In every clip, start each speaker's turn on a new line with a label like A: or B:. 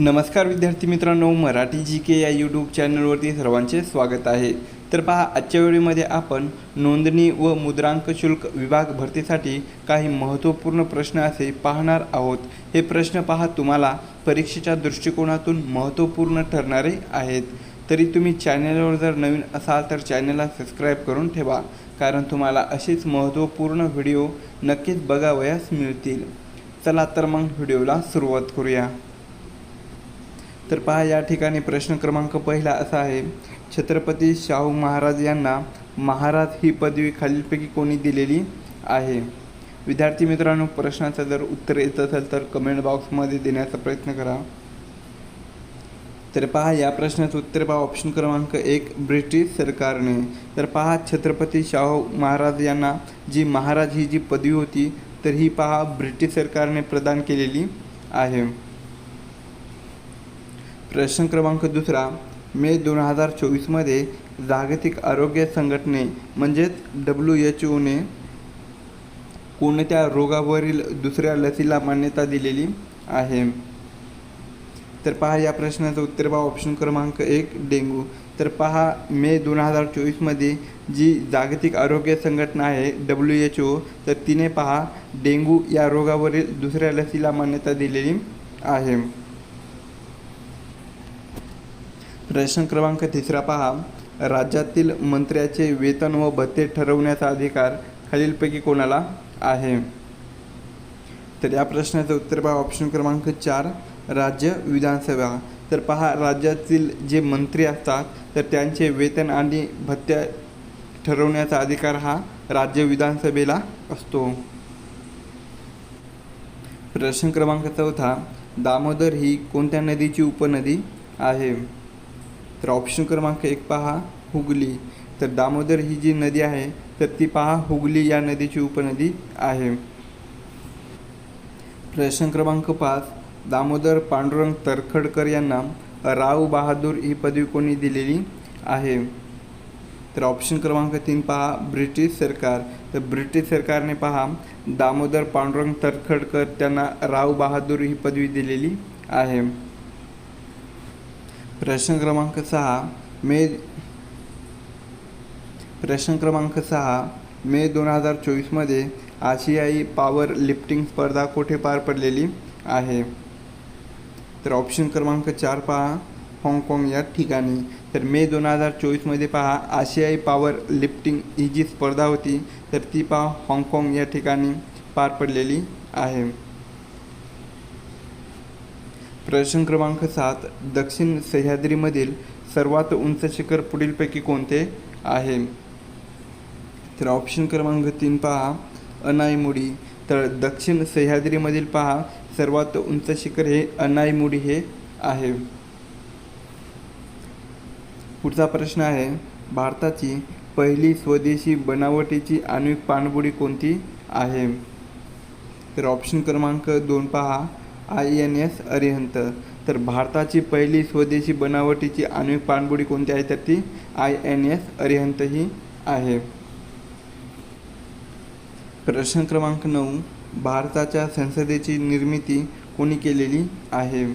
A: नमस्कार विद्यार्थी मित्रांनो मराठी जी के या यूट्यूब चॅनलवरती सर्वांचे स्वागत आहे. तर पहा आजच्या वेळेमध्ये आपण नोंदणी व मुद्रांक शुल्क विभाग भरतीसाठी काही महत्त्वपूर्ण प्रश्न असे पाहणार आहोत. हे प्रश्न पहा तुम्हाला परीक्षेच्या दृष्टिकोनातून महत्त्वपूर्ण ठरणारे आहेत. तरी तुम्ही चॅनलवर जर नवीन असाल तर चॅनलला सबस्क्राईब करून ठेवा कारण तुम्हाला असेच महत्त्वपूर्ण व्हिडिओ नक्कीच बघावयास मिळतील. चला तर मग व्हिडिओला सुरुवात करूया. तर पहा या ठिकाणी प्रश्न क्रमांक पहिला असा आहे. छत्रपती शाहू महाराज यांना महाराज ही पदवी खालीलपैकी कोणी दिलेली आहे? विद्यार्थी मित्रांनो प्रश्नाचं जर उत्तर येत असेल तर कमेंट बॉक्समध्ये देण्याचा प्रयत्न करा. तर पहा या प्रश्नाचं उत्तर पहा ऑप्शन क्रमांक एक ब्रिटिश सरकारने. तर पहा छत्रपती शाहू महाराज यांना जी महाराज ही जी पदवी होती तर ही पहा ब्रिटिश सरकारने प्रदान केलेली आहे. प्रश्न क्रमांक दुसरा मे दोन हजार चोवीसमध्ये जागतिक आरोग्य संघटने म्हणजेच डब्ल्यू एच ओने कोणत्या रोगावरील दुसऱ्या लसीला मान्यता दिलेली आहे? तर पहा या प्रश्नाचं उत्तर पहा ऑप्शन क्रमांक एक डेंगू. तर पहा मे दोन हजार चोवीसमध्ये जी जागतिक आरोग्य संघटना आहे डब्ल्यू एच ओ तर तिने पहा डेंगू या रोगावरील दुसऱ्या लसीला मान्यता दिलेली आहे. प्रश्न क्रमांक तिसरा पहा. राज्यातील मंत्र्याचे वेतन व भत्ते ठरवण्याचा अधिकार खालीलपैकी कोणाला आहे? तर या प्रश्नाचं उत्तर पहा. ऑप्शन क्रमांक चार राज्य विधानसभा. तर पहा राज्यातील जे मंत्री असतात तर त्यांचे वेतन आणि भत्त्या ठरवण्याचा अधिकार हा राज्य विधानसभेला असतो. प्रश्न क्रमांक चौथा दामोदर ही कोणत्या नदीची उपनदी आहे? तर ऑप्शन क्रमांक एक पहा हुगली. तर दामोदर ही जी नदी आहे तर ती पहा हुगली या नदीची उपनदी आहे. प्रश्न क्रमांक पाच. दामोदर पांडुरंग तरखडकर यांना राव बहादूर ही पदवी कोणी दिलेली आहे? तर ऑप्शन क्रमांक तीन पहा ब्रिटिश सरकार. तर ब्रिटिश सरकारने पहा दामोदर पांडुरंग तरखडकर त्यांना राव बहादूर ही पदवी दिलेली आहे. प्रश्न क्रमांक सहा मे प्रश्न क्रमांक सहा मे दोन हजार चोवीसमध्ये आशियाई पॉवर लिफ्टिंग स्पर्धा कुठे पार पडलेली आहे? तर ऑप्शन क्रमांक चार पहा हाँगकाँग या ठिकाणी. तर मे दोन हजार चोवीसमध्ये पहा आशियाई पॉवर लिफ्टिंग ही जी स्पर्धा होती तर ती पहा हाँगकाँग या ठिकाणी पार पडलेली आहे. प्रश्न क्रमांक सात दक्षिण सह्याद्रीमधील सर्वात उंच शिखर पुढीलपैकी कोणते आहे? तर ऑप्शन क्रमांक तीन पहा. अनाईमुडी. तर दक्षिण सह्याद्रीमधील पहा. सर्वात उंच शिखर हे अनाईमुडी हे आहे. पुढचा प्रश्न आहे भारताची पहिली स्वदेशी बनावटीची आण्विक पाणबुडी कोणती आहे? तर ऑप्शन क्रमांक दोन पहा. I N S Arihant. तर भारताची पहिली स्वदेशी बनावटीची आण्विक पाणबुडी कोणती आहे? तर ती आय एन एस अरिहंत ही आहे. प्रश्न क्रमांक नऊ. भारताच्या संसदेची निर्मिती कोणी केलेली आहे?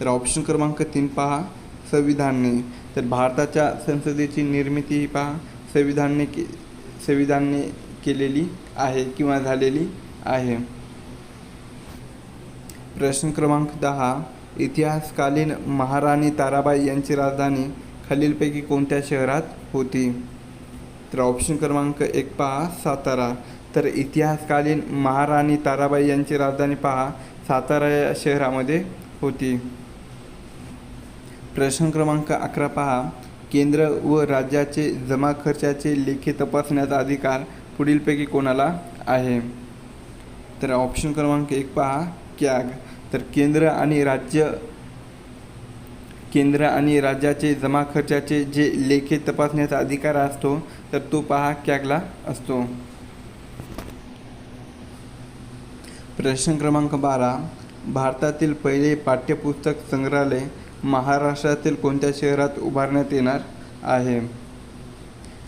A: तर ऑप्शन क्रमांक तीन पहा. संविधानने. तर भारताच्या संसदेची निर्मिती ही पहा. संविधानने के संविधानने केलेली आहे किंवा झालेली आहे. प्रश्न क्रमांक दहा इतिहासकालीन महाराणी ताराबाई यांची राजधानी खालीलपैकी कोणत्या शहरात होती? तर ऑप्शन क्रमांक एक पहा सातारा. तर इतिहासकालीन महाराणी ताराबाई यांची राजधानी पहा सातारा या शहरामध्ये होती. प्रश्न क्रमांक अकरा पहा केंद्र व राज्याचे जमा खर्चाचे लेखी तपासण्याचा अधिकार पुढीलपैकी कोणाला आहे? तर ऑप्शन क्रमांक एक पहा कॅग. तर केंद्र आणि राज्य केंद्र आणि राज्याचे जमा खर्चाचे जे लेखे तपासण्याचा अधिकार असतो तर तो पहा कॅगला असतो. प्रश्न क्रमांक बारा. भारतातील पहिले पाठ्यपुस्तक संग्रहालय महाराष्ट्रातील कोणत्या शहरात उभारण्यात येणार आहे?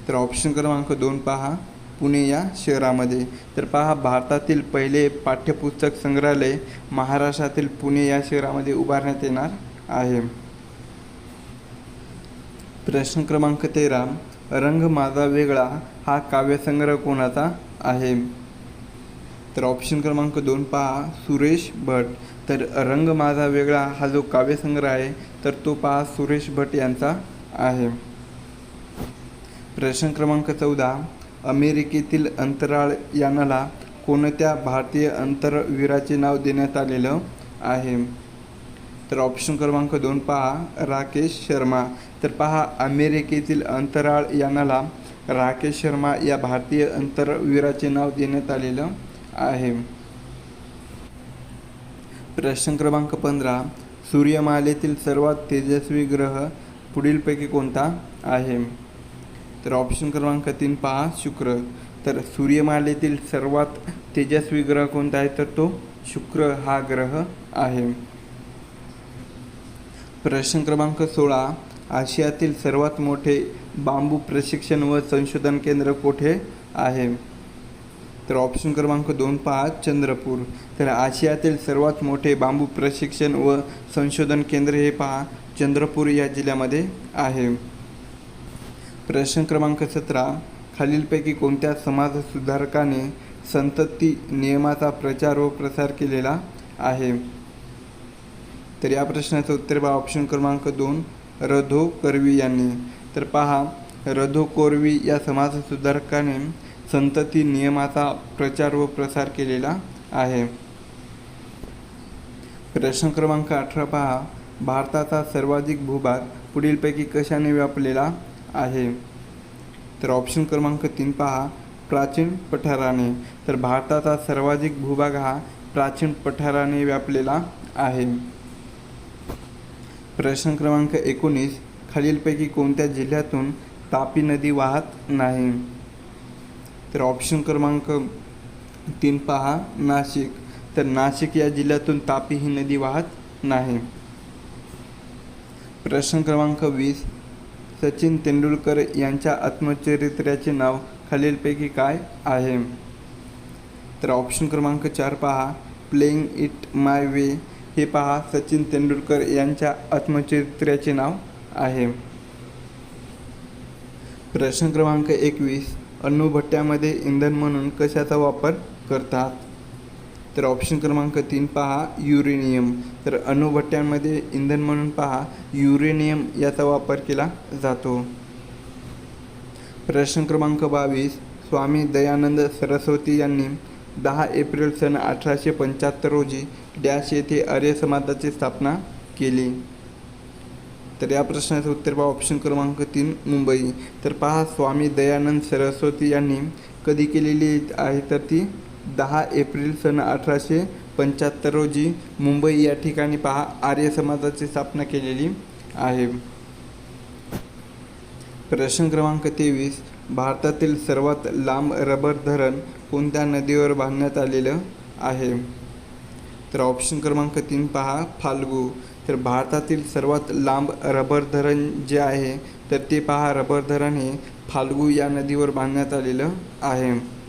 A: तर ऑप्शन क्रमांक दोन पहा. पुणे या शहरामध्ये. तर पहा भारतातील पहिले पाठ्यपुस्तक संग्रहालय महाराष्ट्रातील पुणे या शहरामध्ये उभारण्यात येणार आहे. प्रश्न क्रमांक तेरा रंग माझा वेगळा हा काव्यसंग्रह कोणाचा आहे? तर ऑप्शन क्रमांक दोन पहा सुरेश भट. तर रंग माझा वेगळा हा जो काव्यसंग्रह आहे तर तो पहा सुरेश भट यांचा आहे. प्रश्न क्रमांक चौदा अमेरिकेतील अंतराळ यानाला कोणत्या भारतीय अंतरवीराचे नाव देण्यात आलेलं आहे? तर ऑप्शन क्रमांक दोन पहा राकेश शर्मा. तर पहा अमेरिकेतील अंतराळ यानाला राकेश शर्मा या भारतीय अंतरवीराचे नाव देण्यात आलेलं आहे. प्रश्न क्रमांक पंधरा सूर्यमालेतील सर्वात तेजस्वी ग्रह पुढीलपैकी कोणता आहे? तर ऑप्शन क्रमांक तीन पहा शुक्र. तर सूर्यमालेतील सर्वात तेजस्वी ग्रह कोणता आहे? तर तो शुक्र हा ग्रह आहे. प्रश्न क्रमांक सोळा. आशियातील सर्वात मोठे बांबू प्रशिक्षण व संशोधन केंद्र कोठे आहे? तर ऑप्शन क्रमांक दोन पहा चंद्रपूर. तर आशियातील सर्वात मोठे बांबू प्रशिक्षण व संशोधन केंद्र हे पहा चंद्रपूर या जिल्ह्यामध्ये आहे. प्रश्न क्रमांक सतरा. खालीलपैकी कोणत्या समाजसुधारकाने संतती नियमाचा प्रचार व प्रसार केलेला आहे? तर या प्रश्नाचं उत्तर पहा. ऑप्शन क्रमांक दोन. रधो कर्वी यांनी. तर पहा रधो कोरवी या समाजसुधारकाने संतती नियमाचा प्रचार व प्रसार केलेला आहे. प्रश्न क्रमांक अठरा पहा. भारताचा सर्वाधिक भूभाग पुढीलपैकी कशाने व्यापलेला आहे. तर ऑप्शन क्रमांक तीन पहा. प्राचीन पठाराने. तर भारताचा सर्वाधिक भूभाग हा प्राचीन पठाराने व्यापलेला आहे. प्रश्न क्रमांक एकोणीस. खालीलपैकी कोणत्या जिल्ह्यातून तापी नदी वाहत नाही? तर ऑप्शन क्रमांक तीन पहा. नाशिक. तर नाशिक या जिल्ह्यातून तापी ही नदी वाहत नाही. प्रश्न क्रमांक वीस. सचिन तेंडुलकर यांच्या आत्मचरित्र्याचे नाव खालीलपैकी काय आहे? तर ऑप्शन क्रमांक चार पहा. प्लेइंग इट माय वे हे पहा सचिन तेंडुलकर यांच्या आत्मचरित्र्याचे नाव आहे. प्रश्न क्रमांक एकवीस. अणुभट्ट्यामध्ये इंधन म्हणून कशाचा वापर करतात? तर ऑप्शन क्रमांक तीन पहा युरेनियम तर अणुभट्ट्यांमध्ये इंधन म्हणून पहा युरेनियम याचा वापर केला जातो. प्रश्न क्रमांक बावीस स्वामी दयानंद सरस्वती यांनी दहा एप्रिल सन अठराशे पंच्याहत्तर रोजी डॅश येथे आर्य समाजाची स्थापना केली. तर या प्रश्नाचं उत्तर पहा ऑप्शन क्रमांक तीन मुंबई. तर पहा स्वामी दयानंद सरस्वती यांनी कधी केलेली आहे? तर ती दहा एप्रिल सन अठराशे पंच्याहत्तर रोजी मुंबई या ठिकाणी पहा आर्य समाजाची स्थापना केलेली आहे. प्रश्न क्रमांक तेवीस भारतातील सर्वात लांब रबर धरण कोणत्या नदीवर बांधण्यात आलेलं आहे? तर ऑप्शन क्रमांक तीन पहा फाल्गू. तर भारतातील सर्वात लांब रबर धरण जे आहे तर ते पहा रबर धरण हे फाल्गू या नदीवर बांधण्यात आलेलं आहे.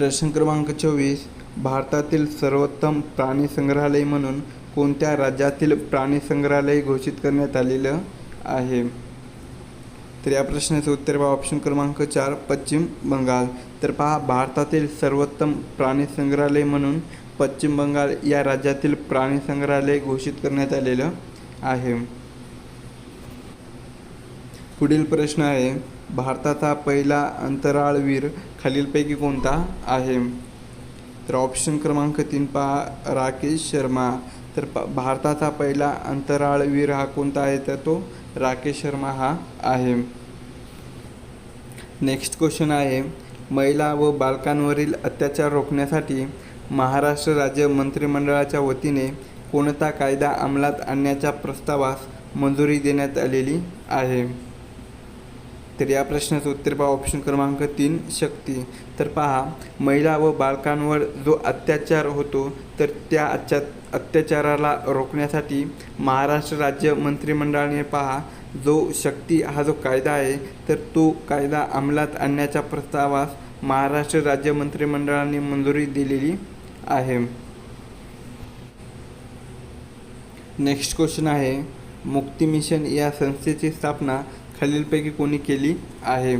A: प्रश्न क्रमांक चोवीस भारतातील सर्वोत्तम प्राणी संग्रहालय म्हणून कोणत्या राज्यातील प्राणी संग्रहालय घोषित करण्यात आलेलं आहे? तर या प्रश्नाचं उत्तर पहा. ऑप्शन क्रमांक चार पश्चिम बंगाल. तर पहा भारतातील सर्वोत्तम प्राणी संग्रहालय म्हणून पश्चिम बंगाल या राज्यातील प्राणी संग्रहालय घोषित करण्यात आलेलं आहे. पुढील प्रश्न आहे भारताचा पहिला अंतराळवीर खालीलपैकी कोणता आहे? तर ऑप्शन क्रमांक तीन पहा राकेश शर्मा. तर प भारताचा पहिला अंतराळवीर हा कोणता आहे? तर तो राकेश शर्मा हा आहे. नेक्स्ट क्वेश्चन आहे महिला व बालकांवरील अत्याचार रोखण्यासाठी महाराष्ट्र राज्य मंत्रिमंडळाच्या वतीने कोणता कायदा अंमलात आणण्याच्या प्रस्तावास मंजुरी देण्यात आलेली आहे? तर या प्रश्नाचं उत्तर पहा. ऑप्शन क्रमांक तीन शक्ती. तर पहा महिला व बालकांवर जो अत्याचार होतो तर त्या अत्या अत्याचाराला रोखण्यासाठी महाराष्ट्र राज्य मंत्रिमंडळाने पहा जो शक्ती हा जो कायदा आहे तर तो कायदा अंमलात आणण्याच्या प्रस्तावास महाराष्ट्र राज्य मंत्रिमंडळाने मंजुरी दिलेली आहे. नेक्स्ट क्वेश्चन आहे मुक्ती मिशन या संस्थेची स्थापना खालीलपैकी कोणी केली आहे?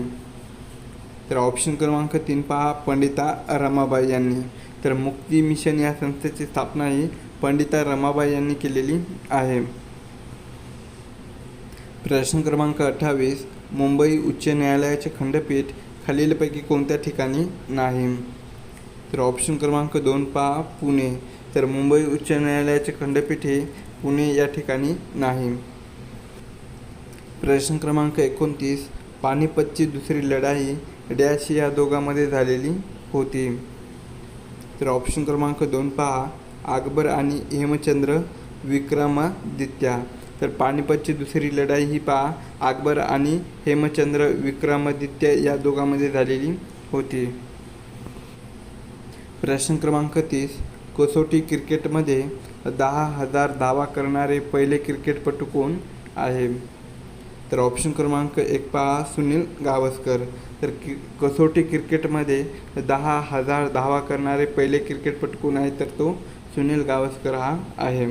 A: तर ऑप्शन क्रमांक तीन पहा पंडिता रमाबाई यांनी. तर मुक्ती मिशन या संस्थेची स्थापना ही पंडिता रमाबाई यांनी केलेली आहे. प्रश्न क्रमांक अठ्ठावीस मुंबई उच्च न्यायालयाचे खंडपीठ खालीलपैकी कोणत्या ठिकाणी नाही? तर ऑप्शन क्रमांक दोन पहा पुणे. तर मुंबई उच्च न्यायालयाचे खंडपीठ हे पुणे या ठिकाणी नाही. प्रश्न क्रमांक एकोणतीस पानिपतची दुसरी लढाई डॅश या दोघांमध्ये झालेली होती. तर ऑप्शन क्रमांक दोन पहा. अकबर आणि हेमचंद्र विक्रमादित्या. तर पानिपतची दुसरी लढाई ही पहा. अकबर आणि हेमचंद्र विक्रमादित्य या दोघांमध्ये झालेली होती. प्रश्न क्रमांक तीस. कसोटी क्रिकेटमध्ये दहा हजार धावा करणारे पहिले क्रिकेटपटू कोण आहे? तर ऑप्शन क्रमांक एक पहा सुनील गावस्कर. तर कि कसोटी क्रिकेटमध्ये दहा हजार धावा करणारे पहिले क्रिकेटपटू कोण आहे तर तो सुनील गावस्कर हा आहे.